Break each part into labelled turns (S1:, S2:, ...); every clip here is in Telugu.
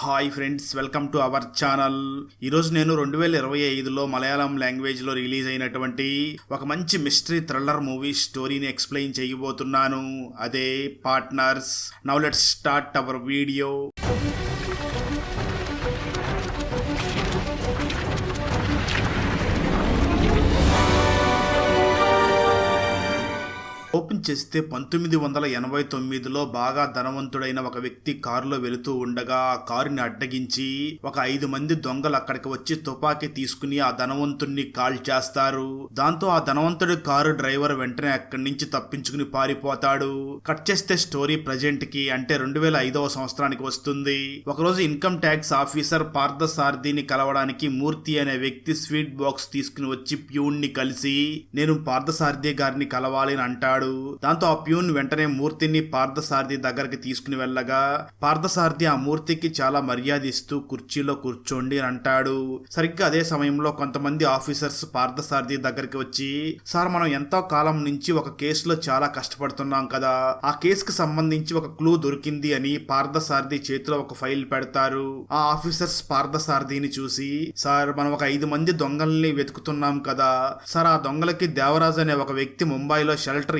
S1: Hi friends welcome to our channel ఈరోజు నేను రెండు వేల ఇరవై ఐదులో మలయాళం లాంగ్వేజ్లో రిలీజ్ అయినటువంటి ఒక మంచి మిస్టరీ థ్రిల్లర్ మూవీ స్టోరీని ఎక్స్ప్లెయిన్ చేయబోతున్నాను. అదే partners now let's start our video చేస్తే పంతొమ్మిది వందల ఎనభై తొమ్మిదిలో బాగా ధనవంతుడైన ఒక వ్యక్తి కారులో వెళుతూ ఉండగా ఆ కారుని అడ్డగించి ఒక ఐదు మంది దొంగలు అక్కడికి వచ్చి తుపాకీ తీసుకుని ఆ ధనవంతుణ్ణి కాల్ చేస్తారు దాంతో ఆ ధనవంతుడి కారు డ్రైవర్ వెంటనే అక్కడి నుంచి తప్పించుకుని పారిపోతాడు. కట్ చేస్తే స్టోరీ ప్రజెంట్కి అంటే రెండు వేల ఐదవ సంవత్సరానికి వస్తుంది. ఒకరోజు ఇన్కమ్ ట్యాక్స్ ఆఫీసర్ పార్థసారథిని కలవడానికి మూర్తి అనే వ్యక్తి స్వీట్ బాక్స్ తీసుకుని వచ్చి ప్యూన్ని కలిసి నేను పార్థసారథి గారిని కలవాలి అని అంటాడు. దాంతో ఆ ప్యూన్ వెంటనే మూర్తిని పార్థసారథి దగ్గరికి తీసుకుని వెళ్ళగా పార్థసారథి ఆ మూర్తికి చాలా మర్యాద ఇస్తూ కుర్చీలో కూర్చోండి అని అంటాడు. సరిగ్గా అదే సమయంలో కొంతమంది ఆఫీసర్స్ పార్థసారథి దగ్గరికి వచ్చి సార్ మనం ఎంతో కాలం నుంచి ఒక కేసులో చాలా కష్టపడుతున్నాం కదా. ఆ కేసుకి సంబంధించి ఒక క్లూ దొరికింది అని పార్థసారథి చేతిలో ఒక ఫైల్ పెడతారు. ఆ ఆఫీసర్స్ పార్థసారథిని చూసి సార్ మనం ఒక ఐదు మంది దొంగల్ని వెతుకుతున్నాం కదా. సార్ ఆ దొంగలకి దేవరాజ్ అనే ఒక వ్యక్తి ముంబైలో షెల్టర్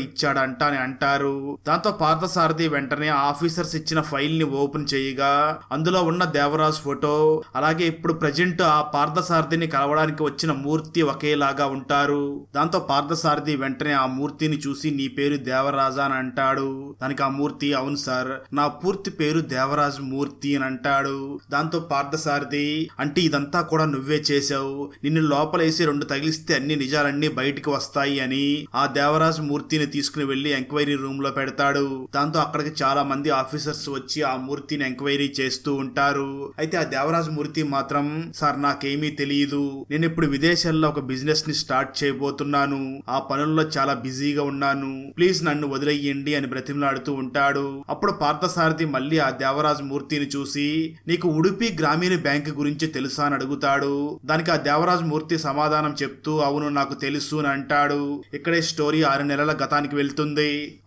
S1: ఇచ్చాడంట అని అంటారు. దాంతో పార్థసారథి వెంటనే ఆఫీసర్స్ ఇచ్చిన ఫైల్ని ఓపెన్ చేయగా అందులో ఉన్న దేవరాజ్ ఫోటో అలాగే ఇప్పుడు ప్రజెంట్ ఆ పార్థసారథిని కలవడానికి వచ్చిన మూర్తి ఒకేలాగా ఉంటారు. దాంతో పార్థసారథి వెంటనే ఆ మూర్తిని చూసి నీ పేరు దేవరాజా అని అంటాడు. దానికి ఆ మూర్తి అవును సార్ నా పూర్తి పేరు దేవరాజ్ మూర్తి అని అంటాడు. దాంతో పార్థసారథి అంటే ఇదంతా కూడా నువ్వే చేసావు నిన్ను లోపలేసి రెండు తగిలిస్తే అన్ని నిజాలన్నీ బయటికి వస్తాయి అని ఆ దేవరాజ్ మూర్తిని తీసుకుని వెళ్ళి ఎంక్వైరీ రూమ్లో పెడతాడు. దాంతో అక్కడికి చాలా మంది ఆఫీసర్స్ వచ్చి ఆ మూర్తిని ఎంక్వైరీ చేస్తూ ఉంటారు. అయితే ఆ దేవరాజ్ మూర్తి మాత్రం సార్ నాకేమీ తెలియదు నేను ఇప్పుడు విదేశాల్లో ఒక బిజినెస్ని స్టార్ట్ చేయబోతున్నాను. ఆ పనుల్లో చాలా బిజీగా ఉన్నాను. ప్లీజ్ నన్ను వదిలేయండి అని బ్రతిమలాడుతూ ఉంటాడు. అప్పుడు పార్థసారథి మళ్ళీ ఆ దేవరాజ్ మూర్తిని చూసి నీకు ఉడిపి గ్రామీణ బ్యాంక్ గురించి తెలుసా అని అడుగుతాడు. దానికి ఆ దేవరాజ్ మూర్తి సమాధానం చెప్తూ అవును నాకు తెలుసు అని అంటాడు. ఇక్కడే స్టోరీ ఆరు నెలల గతానికి వెళ్తుంది.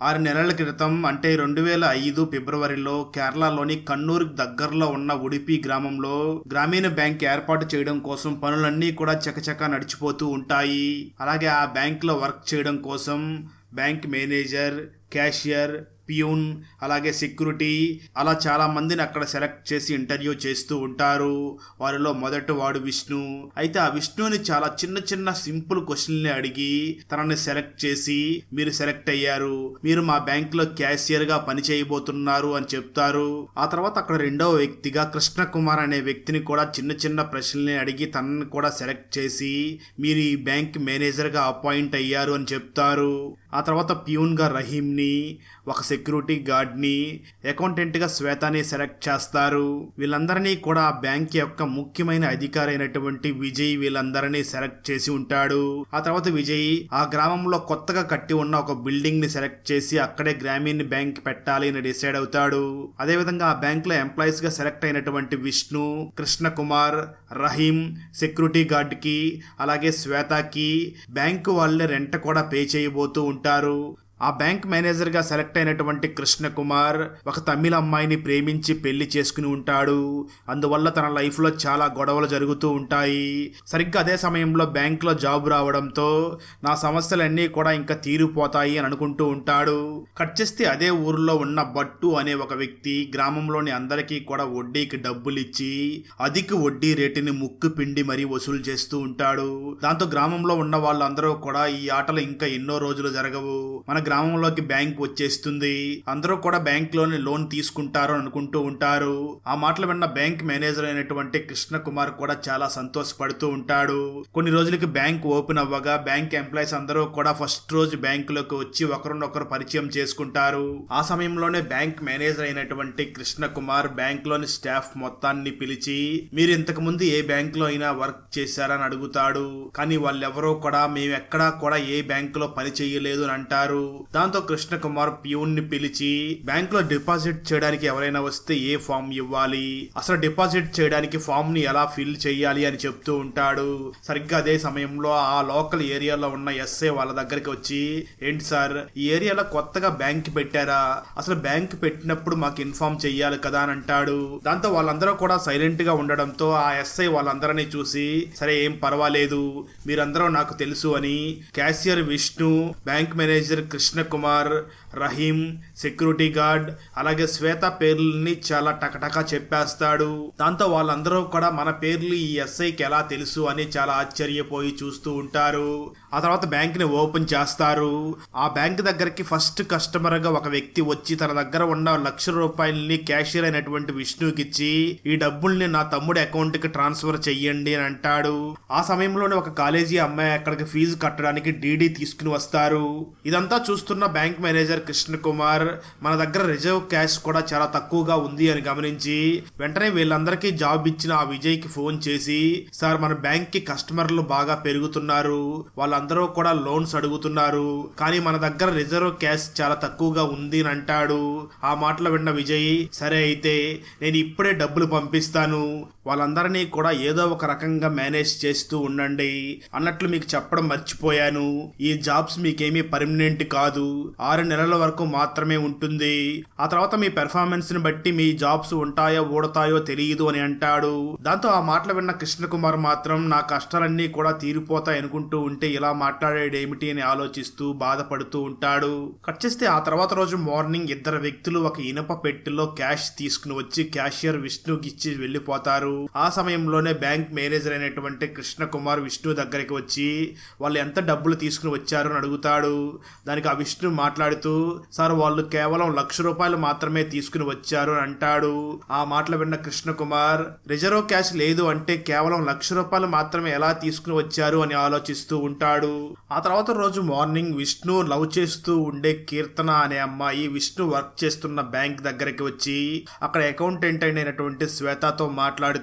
S1: ఆరు నెలల క్రితం అంటే రెండు వేల ఐదు ఫిబ్రవరిలో కేరళలోని కన్నూరు దగ్గరలో ఉన్న ఉడిపి గ్రామంలో గ్రామీణ బ్యాంక్ ఏర్పాటు చేయడం కోసం పనులన్నీ కూడా చకచకా నడిచిపోతూ ఉంటాయి. అలాగే ఆ బ్యాంక్లో వర్క్ చేయడం కోసం బ్యాంక్ మేనేజర్ క్యాషియర్ ప్యూన్ అలాగే సెక్యూరిటీ అలా చాలా మందిని అక్కడ సెలెక్ట్ చేసి ఇంటర్వ్యూ చేస్తూ ఉంటారు. వారిలో మొదటి వాడు విష్ణు. అయితే ఆ విష్ణుని చాలా చిన్న చిన్న సింపుల్ క్వశ్చన్ని అడిగి తనని సెలెక్ట్ చేసి మీరు సెలెక్ట్ అయ్యారు. మీరు మా బ్యాంకులో క్యాషియర్గా క్యాషియర్గా పని చేయబోతున్నారు అని చెప్తారు. ఆ తర్వాత అక్కడ రెండవ వ్యక్తిగా కృష్ణ కుమార్ అనే వ్యక్తిని కూడా చిన్న చిన్న ప్రశ్నల్ని అడిగి తనని కూడా సెలెక్ట్ చేసి మీరు ఈ బ్యాంక్ మేనేజర్గా అపాయింట్ అయ్యారు అని చెప్తారు. ఆ తర్వాత ప్యూన్గా రహీమ్ని రహీంని ఒక సెక్యూరిటీ గార్డ్ని అకౌంటెంట్గా శ్వేతాని సెలెక్ట్ చేస్తారు. వీళ్ళందరినీ కూడా ఆ బ్యాంక్ యొక్క ముఖ్యమైన అధికారి అయినటువంటి విజయ్ వీళ్ళందరినీ సెలెక్ట్ చేసి ఉంటాడు. ఆ తర్వాత విజయ్ ఆ గ్రామంలో కొత్తగా కట్టి ఉన్న ఒక బిల్డింగ్ని సెలెక్ట్ చేసి అక్కడే గ్రామీణ బ్యాంక్ పెట్టాలి అని డిసైడ్ అవుతాడు. అదేవిధంగా ఆ బ్యాంక్లో ఎంప్లాయీస్గా సెలెక్ట్ అయినటువంటి విష్ణు కృష్ణ కుమార్ రహీం సెక్యూరిటీ గార్డ్కి అలాగే శ్వేతకి బ్యాంకు వాళ్ళే రెంట్ కూడా పే చేయబోతూ ఉంటారు. ఆ బ్యాంక్ మేనేజర్గా సెలెక్ట్ అయినటువంటి కృష్ణ కుమార్ ఒక తమిళ అమ్మాయిని ప్రేమించి పెళ్ళి చేసుకుని ఉంటాడు. అందువల్ల తన లైఫ్లో చాలా గొడవలు జరుగుతూ ఉంటాయి. సరిగ్గా అదే సమయంలో బ్యాంక్లో జాబ్ రావడంతో నా సమస్యలన్నీ కూడా ఇంకా తీరిపోతాయి అని అనుకుంటూ ఉంటాడు. కట్ చేస్తే అదే ఊర్లో ఉన్న బట్టు అనే ఒక వ్యక్తి గ్రామంలోని అందరికీ కూడా వడ్డీకి డబ్బులు ఇచ్చి అధిక వడ్డీ రేటుని ముక్కు పిండి మరీ వసూలు చేస్తూ ఉంటాడు. దాంతో గ్రామంలో ఉన్న వాళ్ళందరూ కూడా ఈ ఆటలు ఇంకా ఎన్నో రోజులు జరగవు. మన గ్రామంలోకి బ్యాంక్ వచ్చేస్తుంది. అందరూ కూడా బ్యాంక్లోని లోన్ తీసుకుంటారు అనుకుంటూ ఉంటారు. ఆ మాటలు విన్న బ్యాంక్ మేనేజర్ అయినటువంటి కృష్ణ కుమార్ కూడా చాలా సంతోషపడుతూ ఉంటాడు. కొన్ని రోజులకి బ్యాంక్ ఓపెన్ అవ్వగా బ్యాంక్ ఎంప్లాయీస్ అందరూ కూడా ఫస్ట్ రోజు బ్యాంక్లోకి వచ్చి ఒకరినొకరు పరిచయం చేసుకుంటారు. ఆ సమయంలోనే బ్యాంక్ మేనేజర్ అయినటువంటి కృష్ణ కుమార్ బ్యాంక్లోని స్టాఫ్ మొత్తాన్ని పిలిచి మీరు ఇంతకు ముందు ఏ బ్యాంక్లో అయినా వర్క్ చేశారని అడుగుతాడు. కానీ వాళ్ళెవరో కూడా మేము ఎక్కడా కూడా ఏ బ్యాంక్లో పని చేయలేదు అని అంటారు. దాంతో కృష్ణ కుమార్ ప్యూన్ని పిలిచి బ్యాంక్లో డిపాజిట్ చేయడానికి ఎవరైనా వస్తే ఏ ఫామ్ ఇవ్వాలి? అసలు డిపాజిట్ చేయడానికి ఫామ్ని ఎలా ఫిల్ చేయాలి? అని చెప్తూ ఉంటాడు. సరిగ్గా అదే సమయంలో ఆ లోకల్ ఏరియాలో ఉన్న ఎస్ఏ వాళ్ళ దగ్గరికి వచ్చి ఏంటి సార్ ఈ ఏరియాలో కొత్తగా బ్యాంక్ పెట్టారా? అసలు బ్యాంక్ పెట్టినప్పుడు మాకు ఇన్ఫార్మ్ చెయ్యాలి కదా అని అంటాడు. దాంతో వాళ్ళందరూ కూడా సైలెంట్గా ఉండడంతో ఆ ఎస్ఐ వాళ్ళందరినీ చూసి సరే ఏం పర్వాలేదు. మీరందరూ నాకు తెలుసు అని cashier Vishnu bank manager Krishna Krishnakumar Rahim security guard అలాగే శ్వేత పేర్లని చాలా టకటకా చెప్పేస్తాడు. దాంతో వాళ్ళందరూ కూడా మన పేర్లు ఈ ఎస్ఐకి ఎలా తెలుసు అని చాలా ఆశ్చర్యపోయి చూస్తూ ఉంటారు. ఆ తర్వాత బ్యాంక్ని ఓపెన్ చేస్తారు. ఆ బ్యాంక్ దగ్గరికి ఫస్ట్ కస్టమర్గా ఒక వ్యక్తి వచ్చి తన దగ్గర ఉన్న లక్ష రూపాయలని క్యాషియర్ అయినటువంటి విష్ణుకి ఇచ్చి ఈ డబ్బుల్ని నా తమ్ముడి అకౌంట్కి ట్రాన్స్ఫర్ చెయ్యండి అని అంటాడు. ఆ సమయంలోనే ఒక కాలేజీ అమ్మాయి అక్కడికి ఫీజు కట్టడానికి డీడీ తీసుకుని వస్తారు. ఇదంతా చూస్తున్న బ్యాంక్ మేనేజర్ కృష్ణ కుమార్ మన దగ్గర రిజర్వ్ క్యాష్ కూడా చాలా తక్కువగా ఉంది అని గమనించి వెంటనే వీళ్ళందరికీ జాబ్ ఇచ్చిన ఆ విజయ్కి ఫోన్ చేసి సార్ మన బ్యాంక్కి కస్టమర్లు బాగా పెరుగుతున్నారు. వాళ్ళ అందరూ కూడా లోన్స్ అడుగుతున్నారు. కానీ మన దగ్గర రిజర్వ్ క్యాష్ చాలా తక్కువగా ఉంది అని అంటాడు. ఆ మాటలు విన్న విజయ్ సరే అయితే నేను ఇప్పుడే డబ్బులు పంపిస్తాను. వాళ్ళందరినీ కూడా ఏదో ఒక రకంగా మేనేజ్ చేస్తూ ఉండండి అన్నట్లు మీకు చెప్పడం మర్చిపోయాను. ఈ జాబ్స్ మీకేమీ పర్మనెంట్ కాదు. ఆరు నెలల వరకు మాత్రమే ఉంటుంది. ఆ తర్వాత మీ పెర్ఫార్మెన్స్ని బట్టి మీ జాబ్స్ ఉంటాయో ఊడతాయో తెలియదు అని అంటాడు. దాంతో ఆ మాటలు విన్న కృష్ణకుమార్ మాత్రం నా కష్టాలన్నీ కూడా తీరిపోతాయి అనుకుంటూ ఉంటే ఇలా మాట్లాడేడేమిటి అని ఆలోచిస్తూ బాధపడుతూ ఉంటాడు. కట్ చేస్తే ఆ తర్వాత రోజు మార్నింగ్ ఇద్దరు వ్యక్తులు ఒక ఇనుప పెట్టెలో క్యాష్ తీసుకుని వచ్చి క్యాషియర్ విష్ణుకి ఇచ్చి వెళ్ళిపోతారు. ఆ సమయంలోనే బ్యాంక్ మేనేజర్ అయినటువంటి కృష్ణ కుమార్ విష్ణు దగ్గరికి వచ్చి వాళ్ళు ఎంత డబ్బులు తీసుకుని వచ్చారు? అని అడుగుతాడు. దానికి ఆ విష్ణు మాట్లాడుతూ సార్ వాళ్ళు కేవలం లక్ష రూపాయలు మాత్రమే తీసుకుని వచ్చారు అని అంటాడు. ఆ మాటలు విన్న కృష్ణ కుమార్ రిజర్వ్ క్యాష్ లేదు అంటే కేవలం లక్ష రూపాయలు మాత్రమే ఎలా తీసుకుని వచ్చారు? అని ఆలోచిస్తూ ఉంటాడు. ఆ తర్వాత రోజు మార్నింగ్ విష్ణు లవ్ చేస్తూ ఉండే కీర్తన అనే అమ్మాయి విష్ణు వర్క్ చేస్తున్న బ్యాంక్ దగ్గరికి వచ్చి అక్కడ అకౌంటెంట్ అయినటువంటి శ్వేతతో మాట్లాడుతూ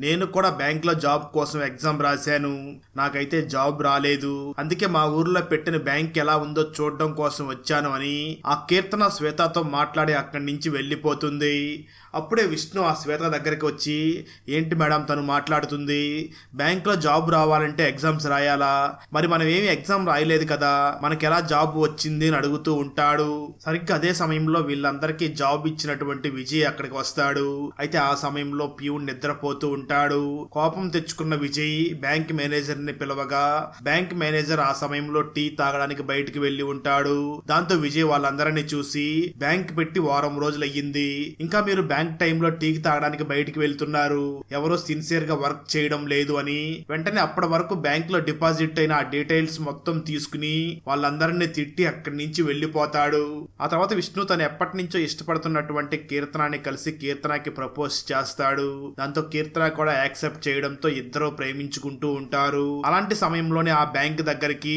S1: నేను కూడా బ్యాంక్లో జాబ్ కోసం ఎగ్జామ్ రాశాను. నాకైతే జాబ్ రాలేదు. అందుకే మా ఊర్లో పెట్టిన బ్యాంక్ ఎలా ఉందో చూడడం కోసం వచ్చాను అని ఆ కీర్తన శ్వేతతో మాట్లాడి అక్కడి నుంచి వెళ్ళిపోతుంది. అప్పుడే విష్ణు ఆ శ్వేత దగ్గరికి వచ్చి ఏంటి మేడం తను మాట్లాడుతుంది? బ్యాంక్లో జాబ్ రావాలంటే ఎగ్జామ్స్ రాయాలా? మరి మనం ఏమి ఎగ్జామ్ రాయలేదు కదా. మనకి ఎలా జాబ్ వచ్చింది అని అడుగుతూ ఉంటాడు. సరిగ్గా అదే సమయంలో వీళ్ళందరికీ జాబ్ ఇచ్చినటువంటి విజయ్ అక్కడికి వస్తాడు. అయితే ఆ సమయంలో ప్యూన్ పోతూ ఉంటాడు. కోపం తెచ్చుకున్న విజయ్ బ్యాంక్ మేనేజర్ని పిలవగా బ్యాంక్ మేనేజర్ ఆ సమయంలో టీ తాగడానికి బయటికి వెళ్ళి ఉంటాడు. దాంతో విజయ్ వాళ్ళందరినీ చూసి బ్యాంక్ పెట్టి వారం రోజులయ్యింది. ఇంకా మీరు బ్యాంక్ టైంలో టీకి తాగడానికి బయటికి వెళ్తున్నారు. ఎవరో సిన్సియర్గా వర్క్ చేయడం లేదు అని వెంటనే అప్పటి వరకు బ్యాంక్లో డిపాజిట్ అయిన ఆ డీటెయిల్స్ మొత్తం తీసుకుని వాళ్ళందరినీ తిట్టి అక్కడి నుంచి వెళ్ళిపోతాడు. ఆ తర్వాత విష్ణు తను ఎప్పటి నుంచో ఇష్టపడుతున్నటువంటి కీర్తనాన్ని కలిసి కీర్తనకి ప్రపోజ్ చేస్తాడు. దాంతో కీర్తన కూడా యాక్సెప్ట్ చేయడంతో ఇద్దరు ప్రేమించుకుంటూ ఉంటారు. అలాంటి సమయంలోనే ఆ బ్యాంక్ దగ్గరికి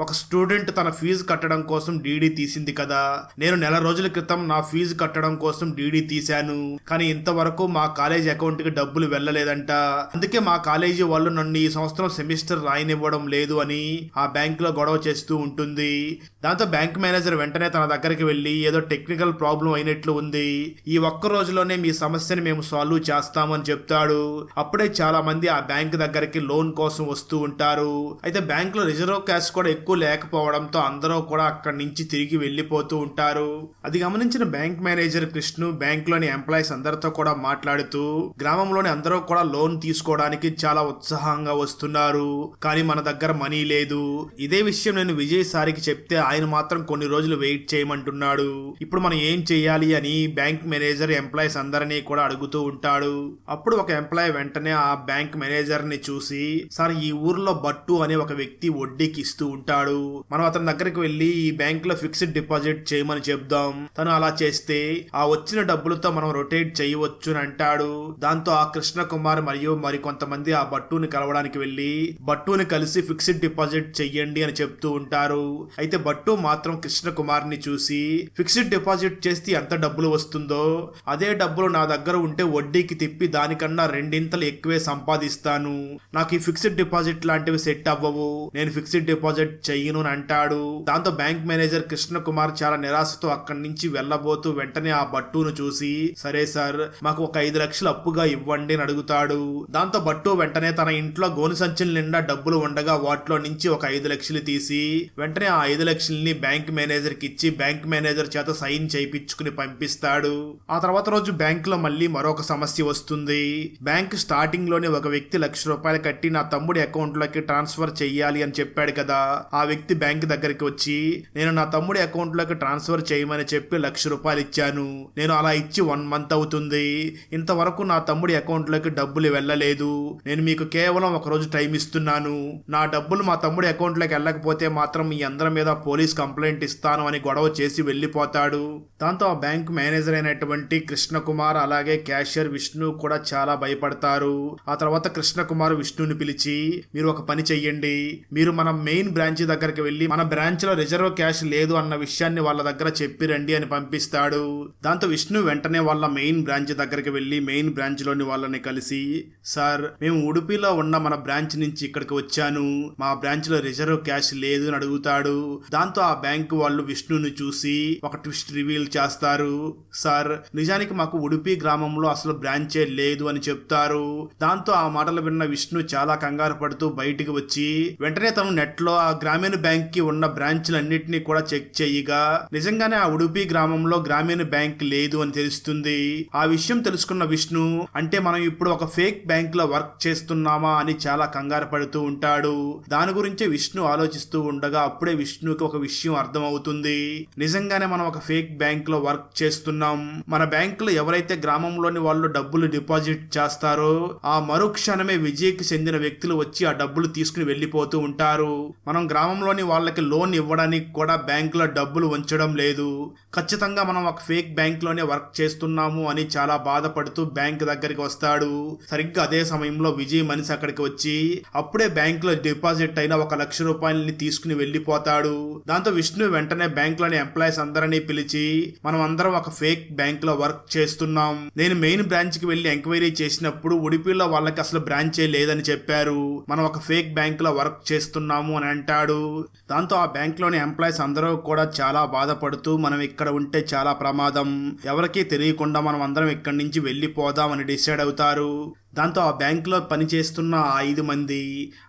S1: ఒక స్టూడెంట్ తన ఫీజు కట్టడం కోసం డీడీ తీసింది కదా. నేను నెల రోజుల క్రితం నా ఫీజు కట్టడం కోసం డీడీ తీశాను. కానీ ఇంతవరకు మా కాలేజ్ అకౌంట్కి డబ్బులు వెళ్ళలేదంట. అందుకే మా కాలేజీ వాళ్ళు నన్ను ఈ సంవత్సరం సెమిస్టర్ రాయనివ్వడం లేదు అని ఆ బ్యాంక్లో గొడవ చేస్తూ ఉంటుంది. దాంతో బ్యాంక్ మేనేజర్ వెంటనే తన దగ్గరికి వెళ్ళి ఏదో టెక్నికల్ ప్రాబ్లం అయినట్లు ఉంది. ఈ ఒక్క రోజులోనే మీ సమస్యని మేము సాల్వ్ చేస్తామని చెప్తాడు అప్పుడే చాలా మంది ఆ బ్యాంక్ దగ్గరికి లోన్ కోసం వస్తూ ఉంటారు. అయితే బ్యాంక్లో రిజర్వ్ క్యాష్ కూడా ఎక్కువ లేకపోవడంతో అందరూ కూడా అక్కడి నుంచి తిరిగి వెళ్ళిపోతూ ఉంటారు. అది గమనించిన బ్యాంక్ మేనేజర్ కృష్ణు బ్యాంక్లోని ఎంప్లాయీస్ అందరితో కూడా మాట్లాడుతూ గ్రామంలోని అందరూ కూడా లోన్ తీసుకోవడానికి చాలా ఉత్సాహంగా వస్తున్నారు. కానీ మన దగ్గర మనీ లేదు. ఇదే విషయం నేను విజయ్ సారికి చెప్తే ఆయన మాత్రం కొన్ని రోజులు వెయిట్ చేయమంటున్నాడు. ఇప్పుడు మనం ఏం చేయాలి? అని బ్యాంక్ మేనేజర్ ఎంప్లాయీస్ అందరినీ కూడా అడుగుతూ ఉంటాడు. అప్పుడు ఒక ఎంప్లాయ్ వెంటనే ఆ బ్యాంక్ మేనేజర్ని చూసి సార్ ఈ ఊర్లో బట్టు అనే ఒక వ్యక్తి వడ్డీకి ఇస్తూ ఉంటాడు. మనం అతని దగ్గరికి వెళ్ళి ఈ బ్యాంక్లో ఫిక్స్డ్ డిపాజిట్ చేయమని చెప్దాం. తను అలా చేస్తే ఆ వచ్చిన డబ్బులతో మనం రొటేట్ చేయవచ్చు అని అంటాడు. దాంతో ఆ కృష్ణ కుమార్ మరియు మరి కొంతమంది ఆ బట్టుని కలవడానికి వెళ్ళి బట్టుని కలిసి ఫిక్స్డ్ డిపాజిట్ చెయ్యండి అని చెప్తూ ఉంటారు. అయితే బట్టు మాత్రం కృష్ణ కుమార్ని చూసి ఫిక్స్డ్ డిపాజిట్ చేస్తే ఎంత డబ్బులు వస్తుందో అదే డబ్బులు నా దగ్గర ఉంటే వడ్డీకి తిప్పి దానికన్నా రెండింతలు ఎక్కువే సంపాదిస్తాను. నాకు ఈ ఫిక్స్డ్ డిపాజిట్ లాంటివి సెట్ అవ్వవు. నేను ఫిక్స్డ్ డిపాజిట్ చెయ్యను అని అంటాడు. దాంతో బ్యాంక్ మేనేజర్ కృష్ణ కుమార్ చాలా నిరాశతో అక్కడి నుంచి వెళ్ళబోతూ వెంటనే ఆ బట్టును చూసి సరే సార్ మాకు ఒక ఐదు లక్షలు అప్పుగా ఇవ్వండి అని అడుగుతాడు. దాంతో బట్టు వెంటనే తన ఇంట్లో గోను సంచుల నిండా డబ్బులు ఉండగా వాటిలో నుంచి ఒక ఐదు లక్షలు తీసి వెంటనే ఆ ఐదు లక్షల్ని బ్యాంక్ మేనేజర్కి ఇచ్చి బ్యాంక్ మేనేజర్ చేత సైన్ చేయించుకుని పంపిస్తాడు. ఆ తర్వాత రోజు బ్యాంక్లో మళ్ళీ మరొక సమస్య వస్తుంది. బ్యాంక్ స్టార్టింగ్లోనే ఒక వ్యక్తి లక్ష రూపాయలు కట్టి నా తమ్ముడి అకౌంట్లోకి ట్రాన్స్ఫర్ చెయ్యాలి అని చెప్పాడు కదా. ఆ వ్యక్తి బ్యాంక్ దగ్గరికి వచ్చి నేను నా తమ్ముడి అకౌంట్లోకి ట్రాన్స్ఫర్ చేయమని చెప్పి లక్ష రూపాయలు ఇచ్చాను. నేను అలా ఇచ్చి వన్ మంత్ అవుతుంది. ఇంతవరకు నా తమ్ముడి అకౌంట్లోకి డబ్బులు వెళ్ళలేదు. నేను మీకు కేవలం ఒక రోజు టైం ఇస్తున్నాను. నా డబ్బులు మా తమ్ముడి అకౌంట్లోకి వెళ్ళకపోతే మాత్రం మీ అందరి మీద పోలీస్ కంప్లైంట్ ఇస్తాను అని గొడవ చేసి వెళ్ళిపోతాడు. దాంతో ఆ బ్యాంక్ మేనేజర్ అయినటువంటి కృష్ణకుమార్ అలాగే క్యాషియర్ విష్ణు కూడా చాలా చాలా భయపడతారు. ఆ తర్వాత కృష్ణకుమార్ విష్ణుని పిలిచి మీరు ఒక పని చెయ్యండి. మీరు మన మెయిన్ బ్రాంచ్ దగ్గరికి వెళ్ళి మన బ్రాంచ్లో రిజర్వ్ క్యాష్ లేదు అన్న విషయాన్ని వాళ్ళ దగ్గర చెప్పి రండి అని పంపిస్తాడు. దాంతో విష్ణు వెంటనే వాళ్ళ మెయిన్ బ్రాంచ్ దగ్గరికి వెళ్ళి మెయిన్ బ్రాంచ్లోని వాళ్ళని కలిసి సార్ మేము ఉడుపిలో ఉన్న మన బ్రాంచ్ నుంచి ఇక్కడికి వచ్చాను. మా బ్రాంచ్లో రిజర్వ్ క్యాష్ లేదు అని అడుగుతాడు. దాంతో ఆ బ్యాంక్ వాళ్ళు విష్ణుని చూసి ఒక ట్విస్ట్ రివీల్ చేస్తారు. సార్ నిజానికి మాకు ఉడుపి గ్రామంలో అసలు బ్రాంచే లేదు అని చెప్తారు. దాంతో ఆ మాటలు విన్న విష్ణు చాలా కంగారు పడుతూ బయటికి వచ్చి వెంటనే తను నెట్లో ఆ గ్రామీణ బ్యాంక్కి ఉన్న బ్రాంచ్లన్నింటినీ కూడా చెక్ చేయగా నిజంగానే ఆ ఉడుపి గ్రామంలో గ్రామీణ బ్యాంక్ లేదు అని తెలుస్తుంది. ఆ విషయం తెలుసుకున్న విష్ణు అంటే మనం ఇప్పుడు ఒక ఫేక్ బ్యాంక్లో వర్క్ చేస్తున్నామా అని చాలా కంగారు పడుతూ ఉంటాడు. దాని గురించే విష్ణు ఆలోచిస్తూ ఉండగా అప్పుడే విష్ణుకి ఒక విషయం అర్థమవుతుంది. నిజంగానే మనం ఒక ఫేక్ బ్యాంక్లో వర్క్ చేస్తున్నాం. మన బ్యాంక్లో ఎవరైతే గ్రామంలోని వాళ్ళు డబ్బులు డిపాజిట్ చేస్తారో ఆ మరుక్షణమే విజయ్కి చెందిన వ్యక్తులు వచ్చి ఆ డబ్బులు తీసుకుని వెళ్ళిపోతూ ఉంటారు. మనం గ్రామంలోని వాళ్ళకి లోన్ ఇవ్వడానికి కూడా బ్యాంకులో డబ్బులు ఉంచడం లేదు. ఖచ్చితంగా మనం ఒక ఫేక్ బ్యాంక్లోనే వర్క్ చేస్తున్నాము అని చాలా బాధపడుతూ బ్యాంక్ దగ్గరికి వస్తాడు. సరిగ్గా అదే సమయంలో విజయ్ మనిషి అక్కడికి వచ్చి అప్పుడే బ్యాంకులో డిపాజిట్ అయిన ఒక లక్ష రూపాయలని తీసుకుని వెళ్ళిపోతాడు. దాంతో విష్ణు వెంటనే బ్యాంకులోని ఎంప్లాయీస్ అందరినీ పిలిచి మనం అందరం ఒక ఫేక్ బ్యాంక్లో వర్క్ చేస్తున్నాం. నేను మెయిన్ బ్రాంచ్కి వెళ్ళి ఎంక్వైరీ చేసినప్పుడు ఉడిపిలో వాళ్ళకి అసలు బ్రాంచే లేదని చెప్పారు. మనం ఒక ఫేక్ బ్యాంక్లో వర్క్ చేస్తున్నాము అని అంటాడు. దాంతో ఆ బ్యాంక్లోని ఎంప్లాయీస్ అందరూ కూడా చాలా బాధపడుతూ మనం ఇక్కడ ఉంటే చాలా ప్రమాదం. ఎవరికీ తెలియకుండా మనం అందరం ఇక్కడి నుంచి వెళ్ళిపోదాం అని డిసైడ్ అవుతారు. దాంతో ఆ బ్యాంకులో పనిచేస్తున్న ఆ ఐదు మంది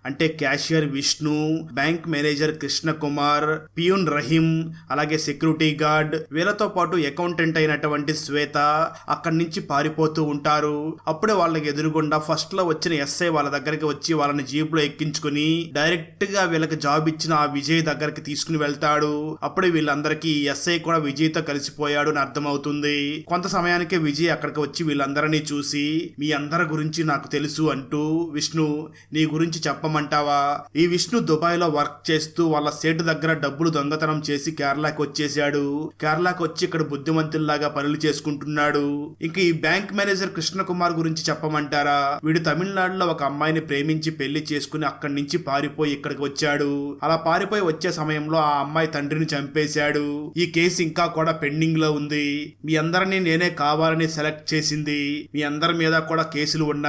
S1: అంటే cashier Vishnu bank manager Krishna Kumar peon Rahim అలాగే సెక్యూరిటీ గార్డ్ వీళ్ళతో పాటు అకౌంటెంట్ అయినటువంటి శ్వేత అక్కడి నుంచి పారిపోతూ ఉంటారు. అప్పుడే వాళ్ళకి ఎదురుగుండా ఫస్ట్లో వచ్చిన ఎస్ఐ వాళ్ళ దగ్గరికి వచ్చి వాళ్ళని జీప్లో ఎక్కించుకుని డైరెక్ట్గా వీళ్ళకి జాబ్ ఇచ్చిన ఆ విజయ్ దగ్గరికి తీసుకుని వెళ్తాడు. అప్పుడే వీళ్ళందరికీ ఎస్ఐ కూడా విజయ్తో కలిసిపోయాడు అని అర్థమవుతుంది. కొంత సమయానికి విజయ్ అక్కడికి వచ్చి వీళ్ళందరినీ చూసి మీ అందరి గురించి నాకు తెలుసు అంటూ విష్ణు నీ గురించి చెప్పమంటావా ఈ విష్ణు దుబాయ్లో వర్క్ చేస్తూ వాళ్ళ సేటు దగ్గర డబ్బులు దొంగతనం చేసి కేరళకి వచ్చేసాడు కేరళకి వచ్చి ఇక్కడ బుద్ధిమంతుల్లాగా పనులు చేసుకుంటున్నాడు. ఇంక ఈ బ్యాంక్ మేనేజర్ కృష్ణ కుమార్ గురించి చెప్పమంటారా? వీడు తమిళనాడులో ఒక అమ్మాయిని ప్రేమించి పెళ్ళి చేసుకుని అక్కడి నుంచి పారిపోయి ఇక్కడికి వచ్చాడు. అలా పారిపోయి వచ్చే సమయంలో ఆ అమ్మాయి తండ్రిని చంపేశాడు. ఈ కేసు ఇంకా కూడా పెండింగ్లో ఉంది. మీ అందరినీ నేనే కావాలని సెలెక్ట్ చేసింది. మీ అందరి మీద కూడా కేసులు ఉన్నాయి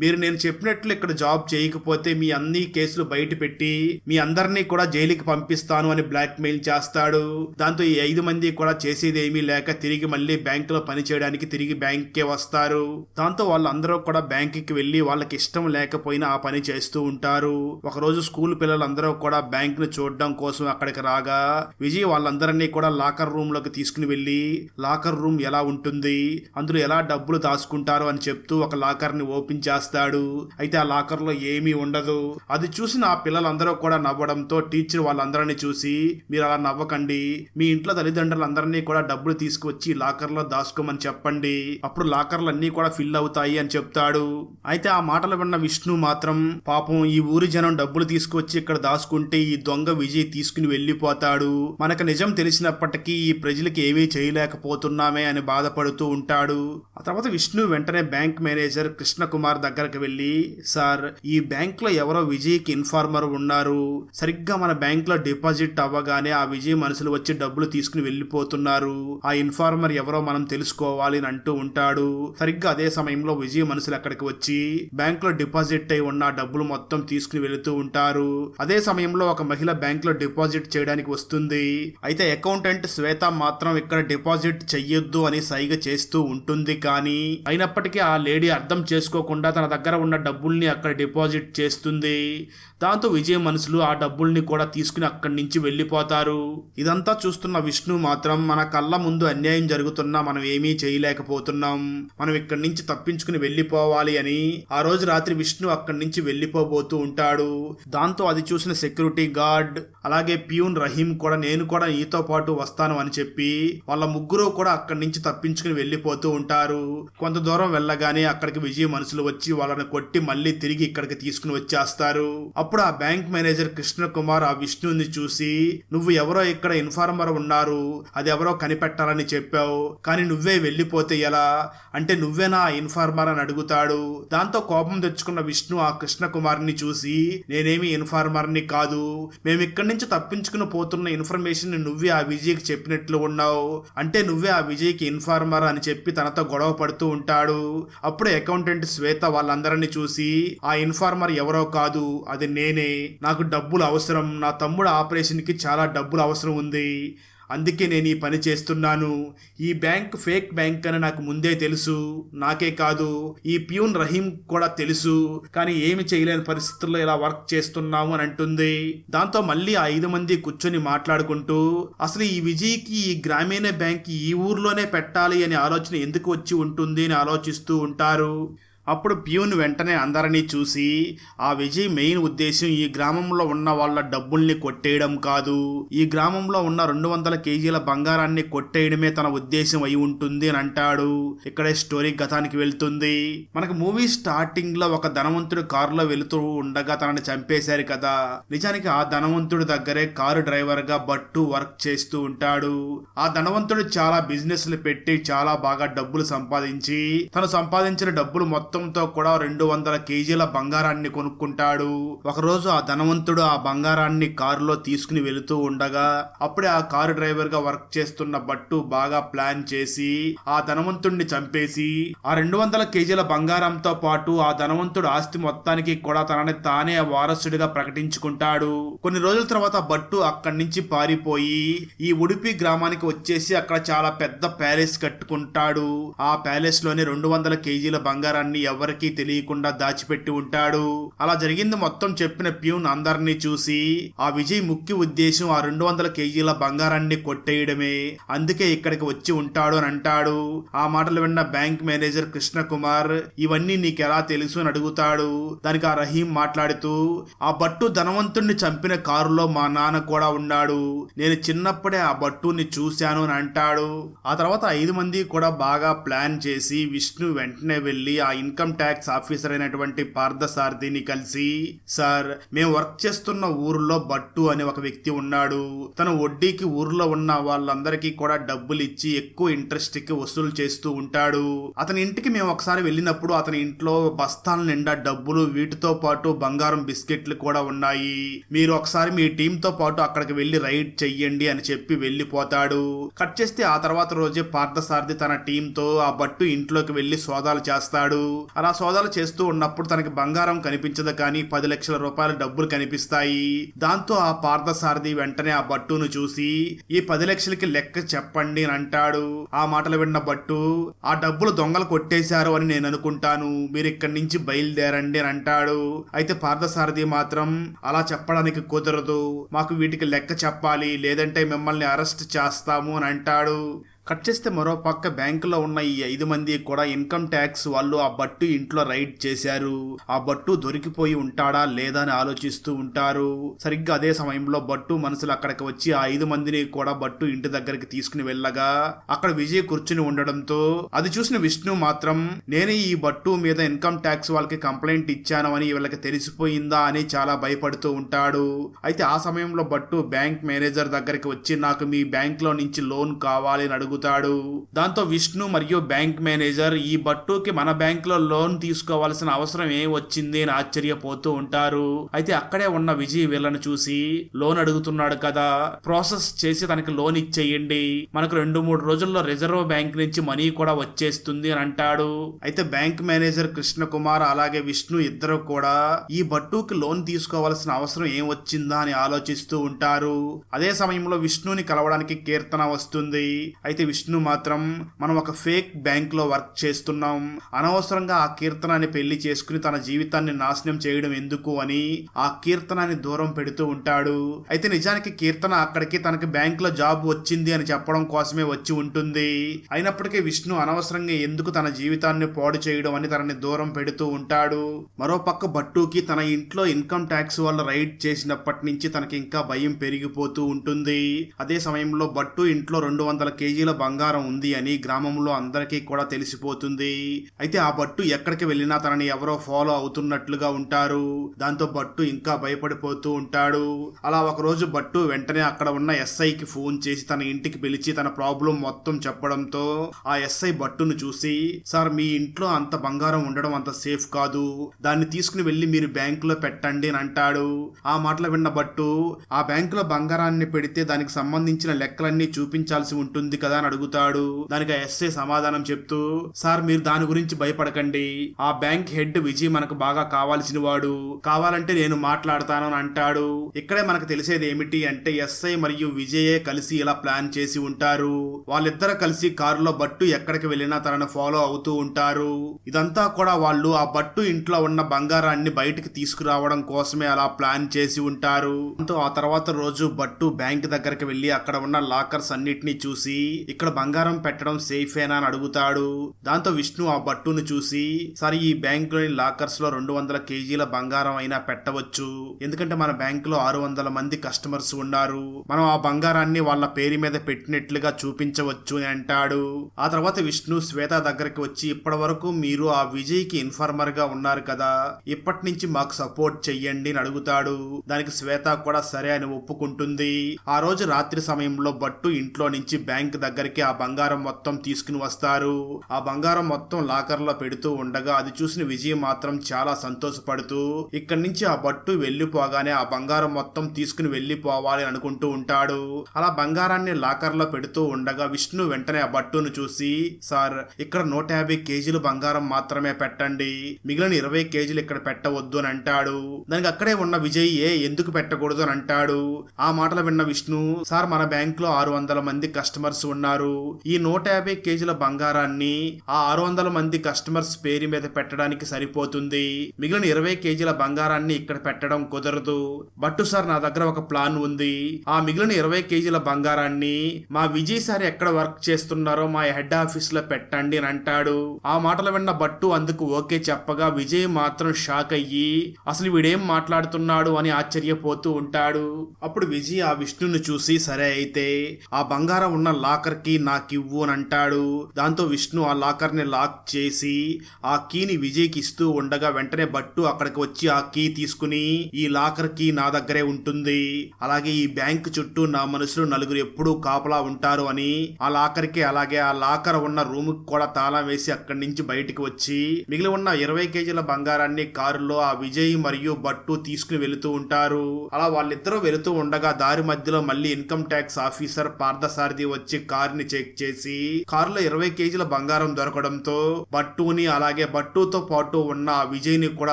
S1: మీరు నేను చెప్పినట్లు ఇక్కడ జాబ్ చేయకపోతే మీ అన్ని కేసులు బయట పెట్టి మీ అందరినీ కూడా జైలుకి పంపిస్తాను అని బ్లాక్ మెయిల్ చేస్తాడు. దాంతో ఈ ఐదు మంది కూడా చేసేది ఏమీ లేక తిరిగి మళ్ళీ బ్యాంక్లో పని చేయడానికి తిరిగి బ్యాంక్ కే వస్తారు. దాంతో వాళ్ళందరూ కూడా బ్యాంక్కి వెళ్ళి వాళ్ళకి ఇష్టం లేకపోయినా ఆ పని చేస్తూ ఉంటారు. ఒకరోజు స్కూల్ పిల్లలందరూ కూడా బ్యాంక్ను చూడడం కోసం అక్కడికి రాగా విజయ్ వాళ్ళందరినీ కూడా లాకర్ రూమ్లోకి తీసుకుని వెళ్ళి లాకర్ రూమ్ ఎలా ఉంటుంది? అందులో ఎలా డబ్బులు దాచుకుంటారు? అని చెప్తూ ఒక లాకర్ని ఓపెన్ చేస్తాడు. అయితే ఆ లాకర్లో ఏమీ ఉండదు. అది చూసిన ఆ పిల్లలందరూ కూడా నవ్వడంతో టీచర్ వాళ్ళందరినీ చూసి మీరు అలా నవ్వకండి. మీ ఇంట్లో తల్లిదండ్రులందరినీ కూడా డబ్బులు తీసుకొచ్చి లాకర్లో దాచుకోమని చెప్పండి. అప్పుడు లాకర్లు అన్ని కూడా ఫిల్ అవుతాయి అని చెప్తాడు. అయితే ఆ మాటలు విన్న విష్ణు మాత్రం పాపం ఈ ఊరి జనం డబ్బులు తీసుకొచ్చి ఇక్కడ దాచుకుంటే ఈ దొంగ విజయ్ తీసుకుని వెళ్ళిపోతాడు. మనకు నిజం తెలిసినప్పటికీ ఈ ప్రజలకి ఏమీ చేయలేకపోతున్నామే అని బాధపడుతూ ఉంటాడు. ఆ తర్వాత విష్ణు వెంటనే బ్యాంక్ మేనేజర్ కృష్ణ కుమార్ దగ్గరకు వెళ్ళి సార్ ఈ బ్యాంక్లో ఎవరో విజయ్కి ఇన్ఫార్మర్ ఉన్నారు. సరిగ్గా మన బ్యాంక్లో డిపాజిట్ అవ్వగానే ఆ విజయ్ మనుషులు వచ్చి డబ్బులు తీసుకుని వెళ్ళిపోతున్నారు. ఆ ఇన్ఫార్మర్ ఎవరో మనం తెలుసుకోవాలి అని అంటూ ఉంటాడు. సరిగ్గా అదే సమయంలో విజయ్ మనుషులు అక్కడికి వచ్చి బ్యాంక్లో డిపాజిట్ అయి ఉన్న డబ్బులు మొత్తం తీసుకుని వెళుతూ ఉంటారు. అదే సమయంలో ఒక మహిళ బ్యాంక్లో డిపాజిట్ చేయడానికి వస్తుంది. అయితే అకౌంటెంట్ శ్వేత మాత్రం ఇక్కడ డిపాజిట్ చెయ్యొద్దు అని సైగ చేస్తూ ఉంటుంది. కానీ అయినప్పటికీ ఆ లేడీ అర్థం చేసుకోకుండా తన దగ్గర ఉన్న డబ్బుల్ని అక్కడ డిపాజిట్ చేస్తుంది. దాంతో విజయ మనుషులు ఆ డబ్బుల్ని కూడా తీసుకుని అక్కడి నుంచి వెళ్ళిపోతారు. ఇదంతా చూస్తున్న విష్ణు మాత్రం మన కళ్ళ ముందు అన్యాయం జరుగుతున్నా మనం ఏమీ చేయలేకపోతున్నాం. మనం ఇక్కడి నుంచి తప్పించుకుని వెళ్ళిపోవాలి అని ఆ రోజు రాత్రి విష్ణు అక్కడి నుంచి వెళ్ళిపోబోతూ ఉంటాడు. దాంతో అది చూసిన సెక్యూరిటీ గార్డ్ అలాగే ప్యూన్ రహీం కూడా నేను కూడా నీతో పాటు వస్తాను అని చెప్పి వాళ్ళ ముగ్గురు కూడా అక్కడి నుంచి తప్పించుకుని వెళ్ళిపోతూ ఉంటారు. కొంత దూరం వెళ్ళగానే అక్కడికి విజయ్ మనుషులు వచ్చి వాళ్ళని కొట్టి మళ్ళీ తిరిగి ఇక్కడికి తీసుకుని వచ్చేస్తారు. అప్పుడు ఆ బ్యాంక్ మేనేజర్ కృష్ణ కుమార్ ఆ విష్ణుని చూసి నువ్వు ఎవరో ఇక్కడ ఇన్ఫార్మర్ ఉన్నారు అది ఎవరో కనిపెట్టాలని చెప్పావు కానీ నువ్వే వెళ్ళిపోతే ఎలా? అంటే నువ్వేనా ఆ ఇన్ఫార్మర్ అని అడుగుతాడు. దాంతో కోపం తెచ్చుకున్న విష్ణు ఆ కృష్ణ కుమార్ని చూసి నేనేమి ఇన్ఫార్మర్ని కాదు. మేము ఇక్కడి నుంచి తప్పించుకుని పోతున్న ఇన్ఫర్మేషన్ నువ్వే ఆ విజయ్కి చెప్పినట్లు ఉన్నావు. అంటే నువ్వే ఆ విజయ్కి ఇన్ఫార్మర్ అని చెప్పి తనతో గొడవ పడుతూ ఉంటాడు. అప్పుడు అకౌంటెంట్ శ్వేత వాళ్ళందరినీ చూసి ఆ ఇన్ఫార్మర్ ఎవరో కాదు అది నేనే. నాకు డబ్బులు అవసరం. నా తమ్ముడు ఆపరేషన్కి చాలా డబ్బులు అవసరం ఉంది. అందుకే నేను ఈ పని చేస్తున్నాను. ఈ బ్యాంక్ ఫేక్ బ్యాంక్ అని నాకు ముందే తెలుసు. నాకే కాదు ఈ ప్యూన్ రహీం కూడా తెలుసు. కానీ ఏమి చేయలేని పరిస్థితుల్లో ఇలా వర్క్ చేస్తున్నాము అని అంటుంది. దాంతో మళ్ళీ ఆ ఐదు మంది కూర్చొని మాట్లాడుకుంటూ అసలు ఈ విజయ్కి ఈ గ్రామీణ బ్యాంక్ ఈ ఊర్లోనే పెట్టాలి అనే ఆలోచన ఎందుకు వచ్చి ఉంటుంది అని ఆలోచిస్తూ ఉంటారు. అప్పుడు ప్యూన్ వెంటనే అందరినీ చూసి ఆ విజయ్ మెయిన్ ఉద్దేశం ఈ గ్రామంలో ఉన్న వాళ్ళ డబ్బుల్ని కొట్టేయడం కాదు. ఈ గ్రామంలో ఉన్న రెండు వందల కేజీల బంగారాన్ని కొట్టేయడమే తన ఉద్దేశం అయి ఉంటుంది అని అంటాడు. ఇక్కడే స్టోరీ గతానికి వెళ్తుంది. మనకు మూవీ స్టార్టింగ్లో ఒక ధనవంతుడు కారులో వెళుతూ ఉండగా తనని చంపేశారు కదా. నిజానికి ఆ ధనవంతుడి దగ్గరే కారు డ్రైవర్గా బట్టు వర్క్ చేస్తూ ఉంటాడు. ఆ ధనవంతుడు చాలా బిజినెస్లు పెట్టి చాలా బాగా డబ్బులు సంపాదించి తను సంపాదించిన డబ్బులు మొత్తం మొత్తంతో కూడా రెండు వందల కేజీల బంగారాన్ని కొనుక్కుంటాడు. ఒకరోజు ఆ ధనవంతుడు ఆ బంగారాన్ని కారులో తీసుకుని వెళుతూ ఉండగా అప్పుడే ఆ కారు డ్రైవర్గా వర్క్ చేస్తున్న బట్టు బాగా ప్లాన్ చేసి ఆ ధనవంతుడిని చంపేసి ఆ రెండు వందల కేజీల బంగారంతో పాటు ఆ ధనవంతుడు ఆస్తి మొత్తానికి కూడా తనని తానే వారసుడిగా ప్రకటించుకుంటాడు. కొన్ని రోజుల తర్వాత బట్టు అక్కడి నుంచి పారిపోయి ఈ ఉడిపి గ్రామానికి వచ్చేసి అక్కడ చాలా పెద్ద ప్యాలెస్ కట్టుకుంటాడు. ఆ ప్యాలెస్లోని రెండు వందల కేజీల బంగారాన్ని ఎవరికీ తెలియకుండా దాచిపెట్టి ఉంటాడు. అలా జరిగింది మొత్తం చెప్పిన ప్యూన్ అందరినీ చూసి ఆ విజయ్ ముఖ్య ఉద్దేశం ఆ రెండు వందల కేజీల బంగారాన్ని కొట్టేయడమే. అందుకే ఇక్కడికి వచ్చి ఉంటాడు అని అంటాడు. ఆ మాటలు విన్న బ్యాంక్ మేనేజర్ కృష్ణ కుమార్ ఇవన్నీ నీకెలా తెలుసు అని అడుగుతాడు. దానికి ఆ రహీం మాట్లాడుతూ ఆ బట్టు ధనవంతుణ్ణి చంపిన కారులో మా నాన్న కూడా ఉన్నాడు. నేను చిన్నప్పుడే ఆ బట్టుని చూశాను అని అంటాడు. ఆ తర్వాత ఐదు మంది కూడా బాగా ప్లాన్ చేసి విష్ణు వెంటనే వెళ్ళి ఆ ఇన్కమ్ ఇన్కమ్ ట్యాక్స్ ఆఫీసర్ అయినటువంటి పార్థసారథిని కలిసి సార్ మేము వర్క్ చేస్తున్న ఊరిలో బట్టు అనే ఒక వ్యక్తి ఉన్నాడు. తన వడ్డీకి ఊర్లో ఉన్న వాళ్ళందరికీ కూడా డబ్బులు ఇచ్చి ఎక్కువ ఇంట్రెస్ట్కి వసూలు చేస్తూ ఉంటాడు. అతని ఇంటికి మేము ఒకసారి వెళ్ళినప్పుడు అతని ఇంట్లో బస్తాల నిండా డబ్బులు వీటితో పాటు బంగారం బిస్కెట్లు కూడా ఉన్నాయి. మీరు ఒకసారి మీ టీంతో పాటు అక్కడికి వెళ్ళి రైడ్ చెయ్యండి అని చెప్పి వెళ్ళిపోతాడు. కట్ చేస్తే ఆ తర్వాత రోజే పార్థసారథి తన టీంతో ఆ బట్టు ఇంట్లోకి వెళ్ళి సోదాలు చేస్తాడు. అలా సోదాలు చేస్తూ ఉన్నప్పుడు తనకి బంగారం కనిపించదు కానీ పది లక్షల రూపాయల డబ్బులు కనిపిస్తాయి. దాంతో ఆ పార్థసారథి వెంటనే ఆ బట్టును చూసి ఈ పది లక్షలకి లెక్క చెప్పండి అని అంటాడు. ఆ మాటలు విన్న బట్టు ఆ డబ్బులు దొంగలు కొట్టేశారు అని నేను అనుకుంటాను. మీరు ఇక్కడి నుంచి బయలుదేరండి అని అంటాడు. అయితే పార్థసారథి మాత్రం అలా చెప్పడానికి కుదరదు. మాకు వీటికి లెక్క చెప్పాలి. లేదంటే మిమ్మల్ని అరెస్ట్ చేస్తాము అని అంటాడు. కట్ చేస్తే మరో పక్క బ్యాంకులో ఉన్న ఈ ఐదు మంది కూడా ఇన్కమ్ ట్యాక్స్ వాళ్ళు ఆ బట్టు ఇంట్లో రైడ్ చేశారు. ఆ బట్టు దొరికిపోయి ఉంటాడా లేదా అని ఆలోచిస్తూ ఉంటారు. సరిగ్గా అదే సమయంలో బట్టు మనసులు అక్కడికి వచ్చి ఆ ఐదు మందిని కూడా బట్టు ఇంటి దగ్గరికి తీసుకుని వెళ్ళగా అక్కడ విజయ్ కూర్చుని ఉండడంతో అది చూసిన విష్ణు మాత్రం నేను ఈ బట్టు మీద ఇన్కమ్ ట్యాక్స్ వాళ్ళకి కంప్లైంట్ ఇచ్చాను అని వీళ్ళకి తెలిసిపోయిందా అని చాలా భయపడుతూ ఉంటాడు. అయితే ఆ సమయంలో బట్టు బ్యాంక్ మేనేజర్ దగ్గరికి వచ్చి నాకు మీ బ్యాంక్లో నుంచి లోన్ కావాలి అని అడుగుతాడు. దాంతో విష్ణు మరియు బ్యాంక్ మేనేజర్ ఈ బట్టుకి మన బ్యాంక్లో లోన్ తీసుకోవాల్సిన అవసరం ఏం వచ్చింది అని ఆశ్చర్యపోతూ ఉంటారు. అయితే అక్కడే ఉన్న విజయ్ వీళ్ళని చూసి లోన్ అడుగుతున్నాడు కదా ప్రాసెస్ చేసి తనకి లోన్ ఇచ్చేయండి. మనకు రెండు మూడు రోజుల్లో రిజర్వ్ బ్యాంక్ నుంచి మనీ కూడా వచ్చేస్తుంది అని అంటాడు. అయితే బ్యాంక్ మేనేజర్ కృష్ణ కుమార్ అలాగే విష్ణు ఇద్దరు కూడా ఈ బట్టుకి లోన్ తీసుకోవాల్సిన అవసరం ఏం వచ్చిందా అని ఆలోచిస్తూ ఉంటారు. అదే సమయంలో విష్ణుని కలవడానికి కీర్తన వస్తుంది. అయితే విష్ణు మాత్రం మనం ఒక ఫేక్ బ్యాంక్లో వర్క్ చేస్తున్నాం. అనవసరంగా ఆ కీర్తనాన్ని పెళ్ళి చేసుకుని తన జీవితాన్ని నాశనం చేయడం ఎందుకు అని ఆ కీర్తనాన్ని దూరం పెడుతూ ఉంటాడు. అయితే నిజానికి కీర్తన అక్కడికి తనకి బ్యాంక్లో జాబ్ వచ్చింది అని చెప్పడం కోసమే వచ్చి ఉంటుంది. అయినప్పటికీ విష్ణు అనవసరంగా ఎందుకు తన జీవితాన్ని పాడు చేయడం అని తనని దూరం పెడుతూ ఉంటాడు. మరోపక్క బట్టుకి తన ఇంట్లో ఇన్కమ్ ట్యాక్స్ వాళ్ళు రైడ్ చేసినప్పటి నుంచి తనకి ఇంకా భయం పెరిగిపోతూ ఉంటుంది. అదే సమయంలో బట్టు ఇంట్లో రెండు వందల కేజీల బంగారం ఉంది అని గ్రామంలో అందరికీ కూడా తెలిసిపోతుంది. అయితే ఆ బట్టు ఎక్కడికి వెళ్ళినా తనని ఎవరో ఫాలో అవుతున్నట్లుగా ఉంటారు. దాంతో బట్టు ఇంకా భయపడిపోతూ ఉంటాడు. అలా ఒక రోజు బట్టు వెంటనే అక్కడ ఉన్న ఎస్ఐకి ఫోన్ చేసి తన ఇంటికి పిలిచి తన ప్రాబ్లం మొత్తం చెప్పడంతో ఆ ఎస్ఐ బట్టును చూసి సార్ మీ ఇంట్లో అంత బంగారం ఉండడం అంత సేఫ్ కాదు. దాన్ని తీసుకుని వెళ్ళి మీరు బ్యాంకులో పెట్టండి అని అంటాడు. ఆ మాటలు విన్న బట్టు ఆ బ్యాంకులో బంగారాన్ని పెడితే దానికి సంబంధించిన లెక్కలన్నీ చూపించాల్సి ఉంటుంది కదా అని అడుగుతాడు. దానికి ఎస్ఏ సమాధానం చెప్తూ సార్ మీరు దాని గురించి భయపడకండి. ఆ బ్యాంక్ హెడ్ విజయ్ మనకు బాగా కావాల్సిన వాడు కావాలంటే నేను మాట్లాడతాను అని అంటాడు. ఇక్కడే మనకు తెలిసేది ఏమిటి అంటే ఎస్ఐ మరియు విజయే కలిసి ఇలా ప్లాన్ చేసి ఉంటారు. వాళ్ళిద్దరు కలిసి కారులో బట్టు ఎక్కడికి వెళ్ళినా తనను ఫాలో అవుతూ ఉంటారు. ఇదంతా కూడా వాళ్ళు ఆ బట్టు ఇంట్లో ఉన్న బంగారాన్ని బయటికి తీసుకురావడం కోసమే అలా ప్లాన్ చేసి ఉంటారు. ఆ తర్వాత రోజు బట్టు బ్యాంక్ దగ్గరికి వెళ్ళి అక్కడ ఉన్న లాకర్స్ అన్నిటినీ చూసి ఇక్కడ బంగారం పెట్టడం సేఫేనా అని అడుగుతాడు. దాంతో విష్ణు ఆ బట్టును చూసి సరే ఈ బ్యాంకు లోని లాకర్స్లో రెండు వందల కేజీల బంగారం అయినా పెట్టవచ్చు. ఎందుకంటే మన బ్యాంక్లో ఆరు వందల మంది కస్టమర్స్ ఉన్నారు. మనం ఆ బంగారాన్ని వాళ్ళ పేరు మీద పెట్టినట్లుగా చూపించవచ్చు అని అంటాడు. ఆ తర్వాత విష్ణు శ్వేత దగ్గరికి వచ్చి ఇప్పటి వరకు మీరు ఆ విజయ్కి ఇన్ఫార్మర్గా ఉన్నారు కదా. ఇప్పటి నుంచి మాకు సపోర్ట్ చెయ్యండి అని అడుగుతాడు. దానికి శ్వేత కూడా సరే అని ఒప్పుకుంటుంది. ఆ రోజు రాత్రి సమయంలో బట్టు ఇంట్లో నుంచి బ్యాంక్ దగ్గరికి ఆ బంగారం మొత్తం తీసుకుని వస్తారు. ఆ బంగారం మొత్తం లాకర్లో పెడుతూ ఉండగా అది చూసిన విజయ్ మాత్రం చాలా సంతోషపడుతూ ఇక్కడి నుంచి ఆ బట్టు వెళ్ళిపోగానే ఆ బంగారం మొత్తం తీసుకుని వెళ్ళిపోవాలి అనుకుంటూ ఉంటాడు. అలా బంగారాన్ని లాకర్లో పెడుతూ ఉండగా విష్ణు వెంటనే ఆ బట్టును చూసి సార్ ఇక్కడ నూట యాభై కేజీలు బంగారం మాత్రమే పెట్టండి. మిగిలిన ఇరవై కేజీలు ఇక్కడ పెట్టవద్దు అని అంటాడు. దానికి అక్కడే ఉన్న విజయ్ ఏ ఎందుకు పెట్టకూడదు అని అంటాడు. ఆ మాటలు విన్న విష్ణు సార్ మన బ్యాంక్లో ఆరు వందల మంది కస్టమర్స్ ఉన్న ఉన్నారు. ఈ నూట యాభై కేజీల బంగారాన్ని ఆ ఆరు వందల మంది కస్టమర్స్ పేరు మీద పెట్టడానికి సరిపోతుంది. మిగిలిన ఇరవై కేజీల బంగారాన్ని ఇక్కడ పెట్టడం కుదరదు. బట్టు సార్ నా దగ్గర ఒక ప్లాన్ ఉంది. ఆ మిగిలిన ఇరవై కేజీల బంగారాన్ని మా విజయ్ సార్ ఎక్కడ వర్క్ చేస్తున్నారో మా హెడ్ ఆఫీస్లో పెట్టండి అని అంటాడు. ఆ మాటలు విన్న బట్టు అందుకు ఓకే చెప్పగా విజయ్ మాత్రం షాక్ అయ్యి అసలు వీడేం మాట్లాడుతున్నాడు? అని ఆశ్చర్యపోతూ ఉంటాడు. అప్పుడు విజయ్ ఆ విష్ణుని చూసి సరే అయితే ఆ బంగారం ఉన్న లాకర్ కి నాకివ్వు అని అంటాడు దాంతో విష్ణు ఆ లాకర్ని లాక్ చేసి ఆ కీని విజయ్కి ఇస్తూ ఉండగా వెంటనే బట్టు అక్కడికి వచ్చి ఆ కీ తీసుకుని ఈ లాకర్ కీ నా దగ్గరే ఉంటుంది. అలాగే ఈ బ్యాంక్ చుట్టూ నా మనుషులు నలుగురు ఎప్పుడూ కాపలా ఉంటారు అని ఆ లాకర్కి అలాగే ఆ లాకర్ ఉన్న రూమ్ కూడా తాళం వేసి అక్కడి నుంచి బయటికి వచ్చి మిగిలి ఉన్న ఇరవై కేజీల బంగారాన్ని కారులో ఆ విజయ్ మరియు బట్టు తీసుకుని వెళుతూ ఉంటారు. అలా వాళ్ళిద్దరూ వెళుతూ ఉండగా దారి మధ్యలో మళ్ళీ ఇన్కమ్ ట్యాక్స్ ఆఫీసర్ పార్థసారథి వచ్చి కారు కారుని చెక్ చేసి కారులో ఇరవై కేజీల బంగారం దొరకడంతో బట్టుని అలాగే బట్టుతో పాటు ఉన్న విజయ్ని కూడా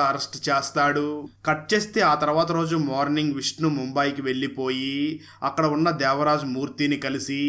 S1: అరెస్ట్ చేస్తాడు. కట్ చేస్తే ఆ తర్వాత రోజు మార్నింగ్ విష్ణు ముంబైకి వెళ్ళిపోయి అక్కడ ఉన్న దేవరాజ్ మూర్తిని కలిసి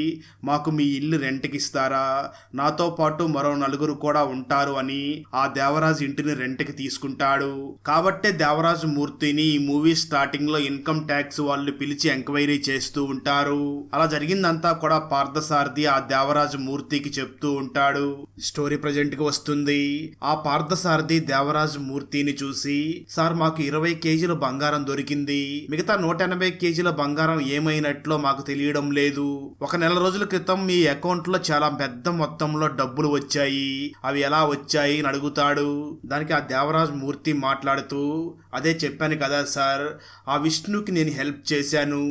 S1: మాకు మీ ఇల్లు రెంట్కి ఇస్తారా? నాతో పాటు మరో నలుగురు కూడా ఉంటారు అని ఆ దేవరాజ్ ఇంటిని రెంట్కి తీసుకుంటాడు. కాబట్టే దేవరాజ్ మూర్తిని ఈ మూవీ స్టార్టింగ్లో ఇన్కమ్ ట్యాక్స్ వాళ్ళు పిలిచి ఎంక్వైరీ చేస్తూ ఉంటారు. అలా జరిగిందంతా కూడా పార్థసారథి పార్థసారథి ఆ దేవరాజు మూర్తికి చెప్తూ ఉంటాడు. స్టోరీ ప్రజెంట్కి వస్తుంది. ఆ పార్థసారథి దేవరాజు మూర్తిని చూసి సార్ మాకు ఇరవై కేజీల బంగారం దొరికింది. మిగతా నూట ఎనభై కేజీల బంగారం ఏమైనట్లో మాకు తెలియడం లేదు. ఒక నెల రోజుల క్రితం మీ అకౌంట్లో చాలా పెద్ద మొత్తంలో డబ్బులు వచ్చాయి. అవి ఎలా వచ్చాయి? అని అడుగుతాడు. దానికి ఆ దేవరాజు మూర్తి మాట్లాడుతూ అదే చెప్పాను కదా సార్ ఆ విష్ణుకి నేను హెల్ప్ చేశాను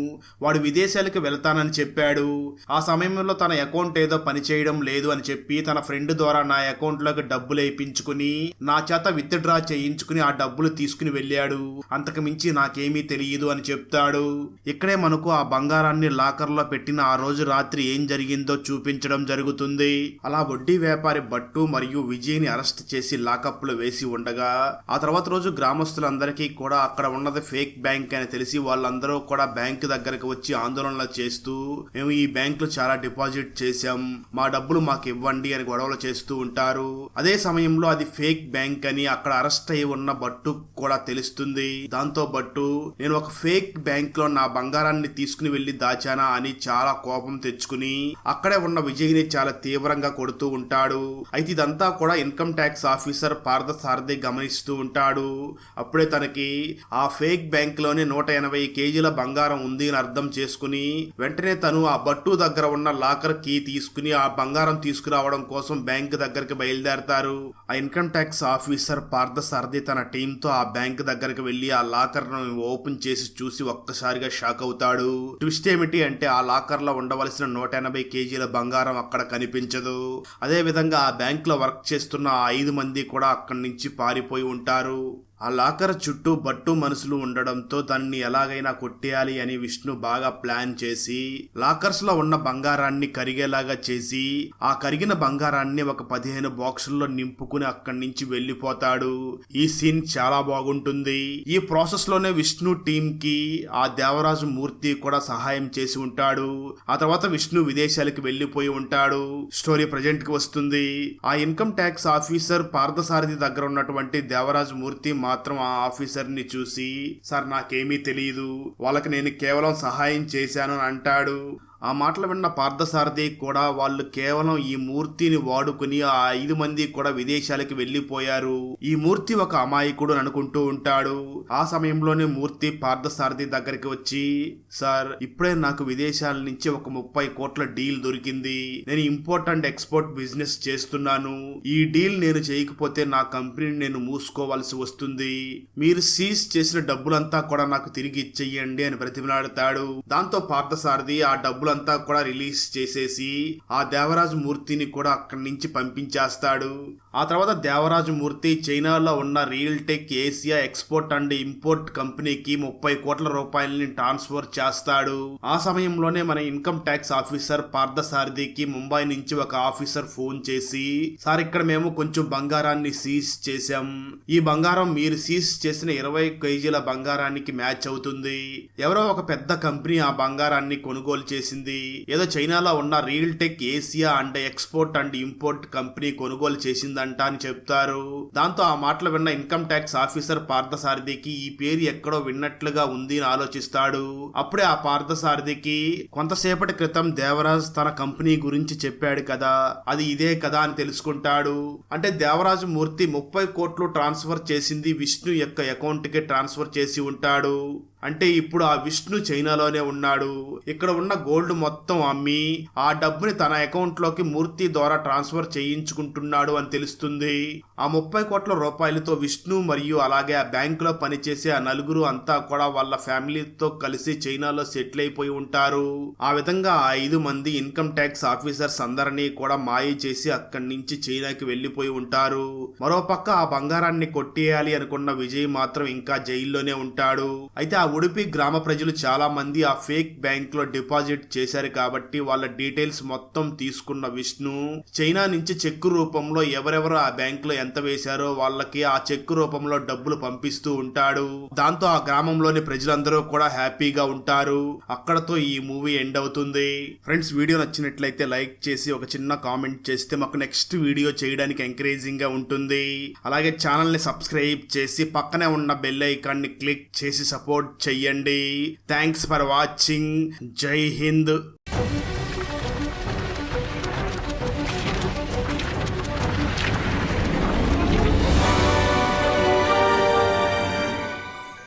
S1: వాడు విదేశాలకు వెళ్తానని చెప్పాడు ఆ సమయంలో తన అకౌంట్ ఏదో పనిచేయడం లేదు అని చెప్పి తన ఫ్రెండ్ ద్వారా నా అకౌంట్లోకి డబ్బులు వేయించుకుని నా చేత విత్ డ్రా చేయించుకుని ఆ డబ్బులు తీసుకుని వెళ్ళాడు. అంతకు మించి నాకేమీ తెలియదు అని చెప్తాడు. ఇక్కడే మనకు ఆ బంగారాన్ని లాకర్లో పెట్టిన ఆ రోజు రాత్రి ఏం జరిగిందో చూపించడం జరుగుతుంది. అలా వడ్డీ వ్యాపారి భట్టు మరియు విజయ్ని అరెస్ట్ చేసి లాకప్లు వేసి ఉండగా ఆ తర్వాత రోజు గ్రామస్తులందరికీ కూడా అక్కడ ఉన్నది ఫేక్ బ్యాంక్ అని తెలిసి వాళ్ళందరూ కూడా బ్యాంక్ దగ్గరకు వచ్చి ఆందోళనలు చేస్తూ మేము ఈ బ్యాంకులో చాలా డిపాజిట్ చేశాం మా డబ్బులు మాకు ఇవ్వండి అని గొడవలు చేస్తూ ఉంటారు. అదే సమయంలో అది ఫేక్ బ్యాంక్ అని అక్కడ అరెస్ట్ అయి ఉన్న బట్టు కూడా తెలుస్తుంది. దాంతో బట్టు నేను ఒక ఫేక్ బ్యాంక్లో నా బంగారాన్ని తీసుకుని వెళ్ళి దాచానా అని చాలా కోపం తెచ్చుకుని అక్కడే ఉన్న విజయ్ని చాలా తీవ్రంగా కొడుతూ ఉంటాడు. అయితే ఇదంతా కూడా income tax officer Partha Sarathi గమనిస్తూ ఉంటాడు. అప్పుడే తన తనకి ఆ ఫేక్ బ్యాంకులోనే నూట ఎనభై కేజీల బంగారం ఉంది అని అర్థం చేసుకుని వెంటనే తను ఆ బట్టు దగ్గర ఉన్న లాకర్ కీ తీసుకుని ఆ బంగారం తీసుకురావడం కోసం బ్యాంక్ దగ్గరికి బయలుదేరతారు. ఆ income tax officer Partha Sarathi తన టీంతో ఆ బ్యాంక్ దగ్గరికి వెళ్ళి ఆ లాకర్ను ఓపెన్ చేసి చూసి ఒక్కసారిగా షాక్ అవుతాడు. ట్విస్ట్ ఏమిటి అంటే ఆ లాకర్లో ఉండవలసిన నూట ఎనభై కేజీల బంగారం అక్కడ కనిపించదు. అదే విధంగా ఆ బ్యాంక్లో వర్క్ చేస్తున్న ఆ ఐదు మంది కూడా అక్కడి నుంచి పారిపోయి ఉంటారు. ఆ లాకర్ చుట్టూ బట్టు మనుషులు ఉండడంతో దాన్ని ఎలాగైనా కొట్టేయాలి అని విష్ణు బాగా ప్లాన్ చేసి లాకర్స్లో ఉన్న బంగారాన్ని కరిగేలాగా చేసి ఆ కరిగిన బంగారాన్ని ఒక పదిహేను బాక్సుల్లో నింపుకుని అక్కడి నుంచి వెళ్ళిపోతాడు ఈ సీన్ చాలా బాగుంటుంది. ఈ ప్రాసెస్లోనే విష్ణు టీమ్కి ఆ దేవరాజు మూర్తి కూడా సహాయం చేసి ఉంటాడు. ఆ తర్వాత విష్ణు విదేశాలకు వెళ్ళిపోయి ఉంటాడు. స్టోరీ ప్రజెంట్కి వస్తుంది. ఆ ఇన్కమ్ ట్యాక్స్ ఆఫీసర్ పార్థసారథి దగ్గర ఉన్నటువంటి దేవరాజు మూర్తి మాత్రం ఆ ఆఫీసర్ని చూసి సార్ నాకేమీ తెలియదు వాళ్ళకి నేను కేవలం సహాయం చేశాను అని అంటాడు. ఆ మాటలు విన్న పార్థసారథి కూడా వాళ్ళు కేవలం ఈ మూర్తిని వాడుకుని ఆ ఐదు మంది కూడా విదేశాలకి వెళ్ళిపోయారు. ఈ మూర్తి ఒక అమాయకుడు అనుకుంటూ ఉంటాడు. ఆ సమయంలోనే మూర్తి పార్థసారథి దగ్గరికి వచ్చి సార్ ఇప్పుడే నాకు విదేశాల నుంచి ఒక ముప్పై కోట్ల డీల్ దొరికింది. నేను ఇంపోర్ట్ అండ్ ఎక్స్పోర్ట్ బిజినెస్ చేస్తున్నాను. ఈ డీల్ నేను చేయకపోతే నా కంపెనీని నేను మూసుకోవాల్సి వస్తుంది. మీరు సీజ్ చేసిన డబ్బులంతా కూడా నాకు తిరిగి ఇచ్చేయండి అని ప్రతిమలాడతాడు దాంతో పార్థసారథి ఆ అంతా కూడా రిలీజ్ చేసేసి ఆ దేవరాజు మూర్తిని కూడా అక్కడి నుంచి పంపించేస్తాడు. ఆ తర్వాత దేవరాజు మూర్తి చైనాలో ఉన్న Real Tech Asia Export and Import కంపెనీకి ముప్పై కోట్ల రూపాయలని ట్రాన్స్ఫర్ చేస్తాడు. ఆ సమయంలోనే మన ఇన్కమ్ ట్యాక్స్ ఆఫీసర్ పార్థసారథికి ముంబై నుంచి ఒక ఆఫీసర్ ఫోన్ చేసి సార్ ఇక్కడ మేము కొంచెం బంగారాన్ని సీజ్ చేశాం. ఈ బంగారం మీరు సీజ్ చేసిన ఇరవై కేజీల బంగారానికి మ్యాచ్ అవుతుంది. ఎవరో ఒక పెద్ద కంపెనీ ఆ బంగారాన్ని కొనుగోలు చేసి చేసింది. ఏదో చైనాలో ఉన్న Real Tech Asia and Export and Import company కొనుగోలు చేసిందంట అని చెప్తారు. దాంతో ఆ మాటలు విన్న ఇన్కమ్ ట్యాక్స్ ఆఫీసర్ పార్థసారథికి ఈ పేరు ఎక్కడో విన్నట్లుగా ఉంది అని ఆలోచిస్తాడు. అప్పుడే ఆ పార్థసారథికి కొంతసేపటి క్రితం దేవరాజ్ తన కంపెనీ గురించి చెప్పాడు కదా అది ఇదే కదా అని తెలుసుకుంటాడు. అంటే దేవరాజు మూర్తి ముప్పై కోట్లు ట్రాన్స్ఫర్ చేసింది విష్ణు యొక్క అకౌంట్కి ట్రాన్స్ఫర్ చేసి ఉంటాడు. అంటే ఇప్పుడు ఆ విష్ణు చైనాలోనే ఉన్నాడు. ఇక్కడ ఉన్న గోల్డ్ మొత్తం అమ్మి ఆ డబ్బుని తన అకౌంట్లోకి మూర్తి ద్వారా ట్రాన్స్ఫర్ చేయించుకుంటున్నాడు అని తెలుస్తుంది. ఆ ముప్పై కోట్ల రూపాయలతో విష్ణు మరియు అలాగే ఆ బ్యాంకులో పనిచేసే ఆ నలుగురు అంతా కూడా వాళ్ళ ఫ్యామిలీతో కలిసి చైనాలో సెటిల్ అయిపోయి ఉంటారు. ఆ విధంగా ఆ ఐదు మంది ఇన్కమ్ ట్యాక్స్ ఆఫీసర్స్ అందరినీ కూడా మాయ చేసి అక్కడి నుంచి చైనాకి వెళ్ళిపోయి ఉంటారు. మరోపక్క ఆ బంగారాన్ని కొట్టేయాలి అనుకున్న విజయ్ మాత్రం ఇంకా జైల్లోనే ఉంటాడు. అయితే ఆ ఉడిపి గ్రామ ప్రజలు చాలామంది ఆ ఫేక్ బ్యాంక్లో డిపాజిట్ చేశారు కాబట్టి వాళ్ళ డీటెయిల్స్ మొత్తం తీసుకున్న విష్ణు. చైనా నుంచి చెక్కు రూపంలో ఎవరెవరు ఆ బ్యాంకులో ఎంత వేశారో వాళ్ళకి ఆ చెక్కు రూపంలో డబ్బులు పంపిస్తూ ఉంటాడు. దాంతో ఆ గ్రామంలోని ప్రజలందరూ కూడా హ్యాపీగా ఉంటారు. అక్కడతో ఈ మూవీ ఎండ్ అవుతుంది. ఫ్రెండ్స్ వీడియో నచ్చినట్లయితే లైక్ చేసి ఒక చిన్న కామెంట్ చేస్తే మాకు నెక్స్ట్ వీడియో చేయడానికి ఎంకరేజింగ్గా ఉంటుంది. అలాగే ఛానల్ని సబ్స్క్రైబ్ చేసి పక్కనే ఉన్న బెల్ ఐకాన్ని క్లిక్ చేసి సపోర్ట్ చెయ్యండి థ్యాంక్స్ ఫర్ వాచింగ్ జై హింద్